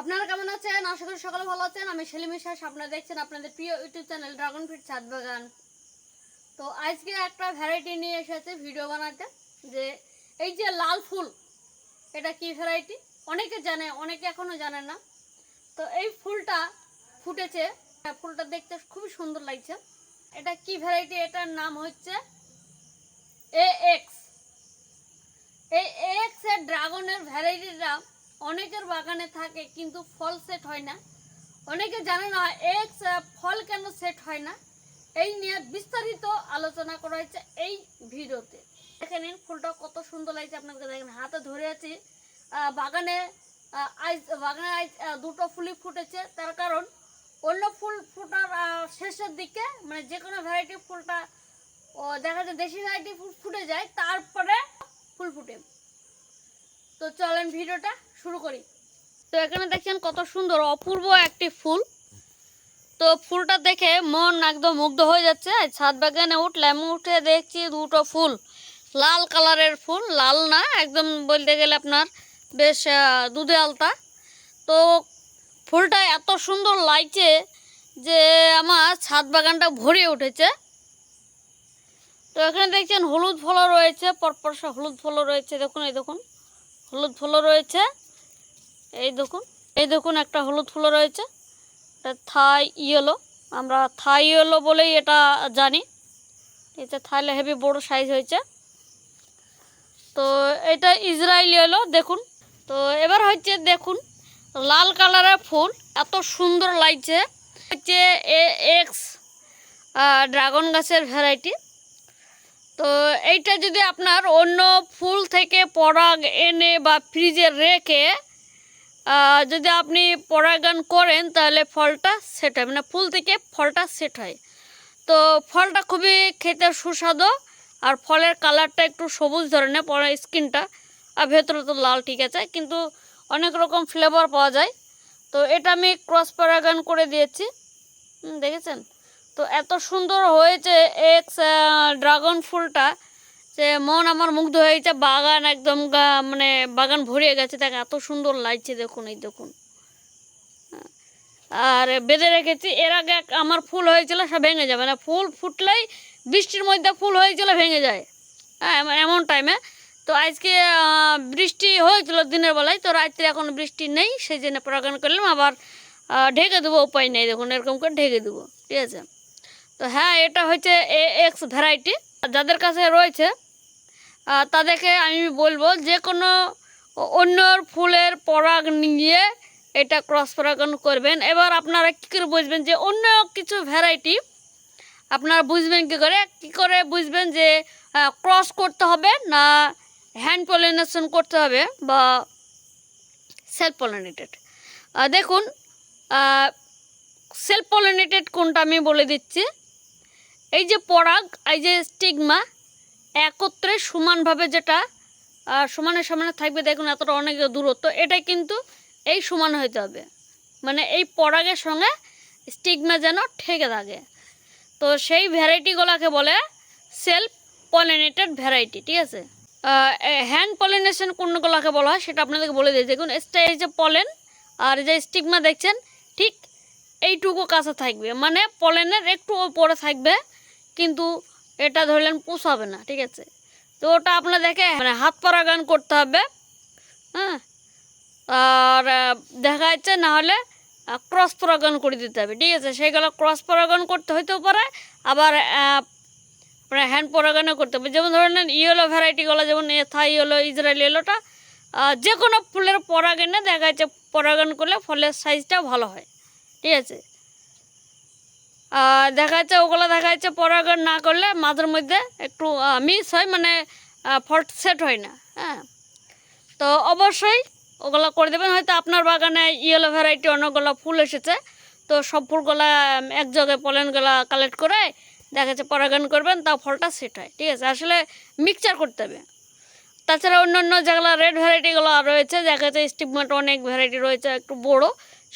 আপনারা কেমন আছেন? আশা করি সকালে ভালো আছেন। আমি সেলিম বিশ্বাস আপনারা দেখছেন আপনাদের প্রিয় ইউটিউব চ্যানেল ড্রাগন ফিট ছাদ বাগান। তো আজকে একটা ভ্যারাইটি নিয়ে এসেছে ভিডিও বানাতে যে এই যে লাল ফুল এটা কি ভ্যারাইটি অনেকে জানে অনেকে এখনও জানে না। তো এই ফুলটা ফুটেছে। হ্যাঁ, ফুলটা দেখতে খুবই সুন্দর লাগছে। এটা কি ভ্যারাইটি এটার নাম হচ্ছে এ এক্স এই এক্সের ড্রাগনের ভ্যারাইটিটা অনেকের বাগানে থাকে কিন্তু ফল সেট হয় না। অনেকে জানে না এক্স ফল কেন সেট হয় না? এই নিয়ে বিস্তারিত আলোচনা করা হয়েছে এই ভিডিওতে। দেখে নিন ফুলটা কত সুন্দর লাগছে আপনাকে দেখেন, হাতে ধরে আছি। বাগানে আজ বাগানে আজ দুটো ফুলই ফুটেছে। তার কারণ অন্য ফুল ফোটার শেষের দিকে মানে যে কোনো ভ্যারাইটি ফুলটা দেখা যায় দেশি ভ্যারাইটি ফুল ফুটে যায়, তারপরে তো চলেন ভিডিওটা শুরু করি। তো এখানে দেখছেন কত সুন্দর, অপূর্ব একটি ফুল। তো ফুলটা দেখে মন একদম মুগ্ধ হয়ে যাচ্ছে। ছাদ বাগানে উঠলে উঠলাম উঠে দেখছি দুটো ফুল। লাল কালারের ফুল, লাল না, একদম বলতে গেলে আপনার বেশ দুধে আলতা। তো ফুলটা এত সুন্দর লাগছে যে আমার ছাদ বাগানটা ভরে উঠেছে। তো এখানে দেখছেন হলুদ ফলও রয়েছে, পরপর হলুদ ফলও রয়েছে। দেখুন, এই দেখুন। হলুদ ফুলও রয়েছে। এই দেখুন এই দেখুন একটা হলুদ ফুলও রয়েছে। এটা থাই ইয়েলো, আমরা থাই ইয়েলো বলেই এটা জানি। এটা থাইলে হেভি বড় সাইজ হয়েছে। তো এটা ইসরায়েল ইয়েলো, দেখুন। তো এবার হচ্ছে দেখুন, লাল কালারের ফুল, এত সুন্দর লাগছে। হচ্ছে এক্স ড্রাগন গাছের ভ্যারাইটি তো এইটা যদি আপনার অন্য ফুল থেকে পরাগ এনে বা ফ্রিজে রেখে যদি আপনি পরাগায়ন করেন তাহলে ফলটা সেট হয়। মানে ফুল থেকে ফলটা সেট হয়। তো ফলটা খুবই খেতে সুস্বাদু আর ফলের কালারটা একটু সবুজ ধরনের, পরে স্কিনটা, আর ভেতরে তো লাল ঠিক আছে, কিন্তু অনেক রকম ফ্লেভার পাওয়া যায়। তো এটা আমি ক্রস পরাগায়ন করে দিয়েছি। দেখেছেন? তো এত সুন্দর হয়েছে এক্স ড্রাগন ফুলটা যে মন আমার মুগ্ধ হয়েছে বাগান একদম মানে বাগান ভরিয়ে গেছে। দেখ, এত সুন্দর লাগছে, দেখুন, এই দেখুন। আর বেঁধে রেখেছি, এর আগে আমার ফুল হয়েছিল, সব ভেঙে যাবে না। ফুল ফুটলেই বৃষ্টির মধ্যে ফুল হয়েছিল, ভেঙে যায়। হ্যাঁ এমন- এমন টাইমে তো আজকে বৃষ্টি হয়েছিল দিনের বেলায়, তো রাত্রে এখন বৃষ্টি নেই, সেই জন্য পরাগান করলাম আবার ঢেকে দেবো, উপায় নেই, দেখুন, এরকম করে ঢেকে দেবো, ঠিক আছে? তো হ্যাঁ এটা হচ্ছে এ এক্স ভ্যারাইটি যাদের কাছে রয়েছে তাদেরকে আমি বলব যে কোনো অন্য ফুলের পরাগ নিয়ে এটা ক্রস পরাগন করবেন। এবার আপনারা কী করে বুঝবেন যে অন্য কিছু ভ্যারাইটি আপনারা বুঝবেন কী করে? কী করে বুঝবেন যে ক্রস করতে হবে না হ্যান্ড পলিনেশন করতে হবে বা সেলফ পলিনেটেড দেখুন সেলফ পলিনেটেড কোনটা আমি বলে দিচ্ছি। এই যে পরাগ, এই যে স্টিগমা, একত্রে সমানভাবে যেটা সমানে সমানে থাকবে, দেখুন এতটা অনেক দূরত্ব, এটা কিন্তু এই সমান হতে হবে মানে এই পরাগের সঙ্গে স্টিগমা যেন ঠেকে থাকে। তো সেই ভ্যারাইটিগুলোকে বলে সেলফ পলিনেটেড ভ্যারাইটি, ঠিক আছে? হ্যান্ড পলিনেশন কোনগুলোকে বলা হয় সেটা আপনাদেরকে বলে দিই। দেখুন এই যে পলেন আর যে স্টিগমা দেখছেন, ঠিক এইটুকু কাছে থাকবে। মানে পলেনের একটু ওপরে থাকবে কিন্তু এটা ধরলেন পোষাবে না, ঠিক আছে? তো ওটা আপনাদেরকে মানে হাত পরাগান করতে হবে হ্যাঁ? আর দেখা যাচ্ছে না হলে ক্রস পরাগান করে দিতে হবে, ঠিক আছে? সেইগুলো ক্রস পরাগান করতে হইতেও পারে, আবার আপনার হ্যান্ড পরাগানও করতে হবে। যেমন ধরেন ইয়েলো ভ্যারাইটিগুলো, যেমন থাই ইয়েলো ইসরায়েল ইয়েলোটা যে কোনো ফুলের পরাগানে দেখা যাচ্ছে পরাগান করলে ফলের সাইজটা ভালো হয়, ঠিক আছে? দেখা যাচ্ছে ওগুলো দেখা যাচ্ছে পরাগান না করলে মাঝের মধ্যে একটু মিস হয় মানে ফল্ট সেট হয় না হ্যাঁ। তো অবশ্যই ওগুলো করে দেবেন। হয়তো আপনার বাগানে ইয়েলো ভ্যারাইটি অনেকগুলো ফুল এসেছে, তো সব ফুলগুলা জায়গায় পলেনগুলা কালেক্ট করে দেখা যাচ্ছে পরাগান করবেন তা ফলটা সেট হয়, ঠিক আছে? আসলে মিক্সচার করতে হবে। তাছাড়া অন্য অন্য যেগুলো রেড ভ্যারাইটিগুলো রয়েছে, দেখা যাচ্ছে স্টিগমাট অনেক ভ্যারাইটি রয়েছে, একটু বড়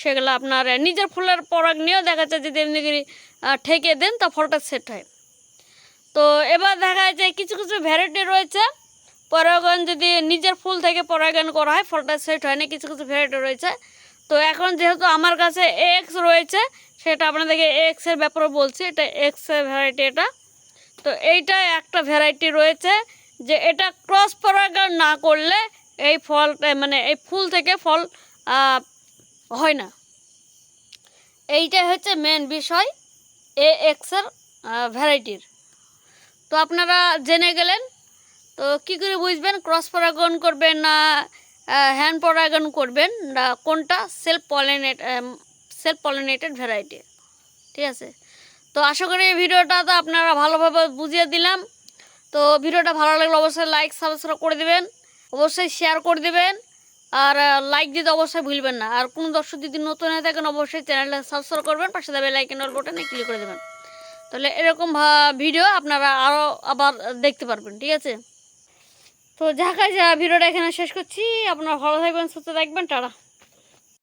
সেগুলো আপনার নিজের ফুলের পরাগ নিয়েও দেখা যাচ্ছে যদি এমনি করে ঠেকে দেন, তা ফলটা সেট হয়। তো এবার দেখা যাচ্ছে কিছু কিছু ভ্যারাইটি রয়েছে। পরাগায়ন যদি নিজের ফুল থেকে পরাগায়ন করা হয়, ফলটা সেট হয় না, কিছু কিছু ভ্যারাইটি রয়েছে। তো এখন যেহেতু আমার কাছে এক্স রয়েছে, সেটা আপনাদেরকে এক্সের ব্যাপারে বলছি, এটা এক্সের ভ্যারাইটি এটা। তো এইটা একটা ভ্যারাইটি রয়েছে, যে এটা ক্রস পরাগায়ন না করলে এই ফল মানে এই ফুল থেকে ফল হয় না। এইটাই হচ্ছে মেন বিষয় এ এক্সের ভ্যারাইটির তো আপনারা জেনে গেলেন, তো কী করে বুঝবেন ক্রস পরাগন করবেন না হ্যান্ড পরাগন করবেন না, কোনটা self pollinate self pollinated variety ঠিক আছে? তো আশা করি এই ভিডিওটা তো আপনারা ভালোভাবে বুঝিয়ে দিলাম। তো ভিডিওটা ভালো লাগলে অবশ্যই লাইক সাবস্ক্রাইব করে দেবেন। অবশ্যই শেয়ার করে দেবেন। আর লাইক দিতে অবশ্যই ভুলবেন না। আর কোনো দর্শক যদি নতুন হয়ে থাকেন, অবশ্যই চ্যানেলটা সাবস্ক্রাইব করবেন, পাশে দেবে লাইক অল বাটনে ক্লিক করে দেবেন। তাহলে এরকম ভিডিও আপনারা আরও আবার দেখতে পারবেন, ঠিক আছে? তো যাকায় যা ভিডিওটা এখানে শেষ করছি। আপনারা ভালো থাকবেন, সুস্থ থাকবেন, টাটা।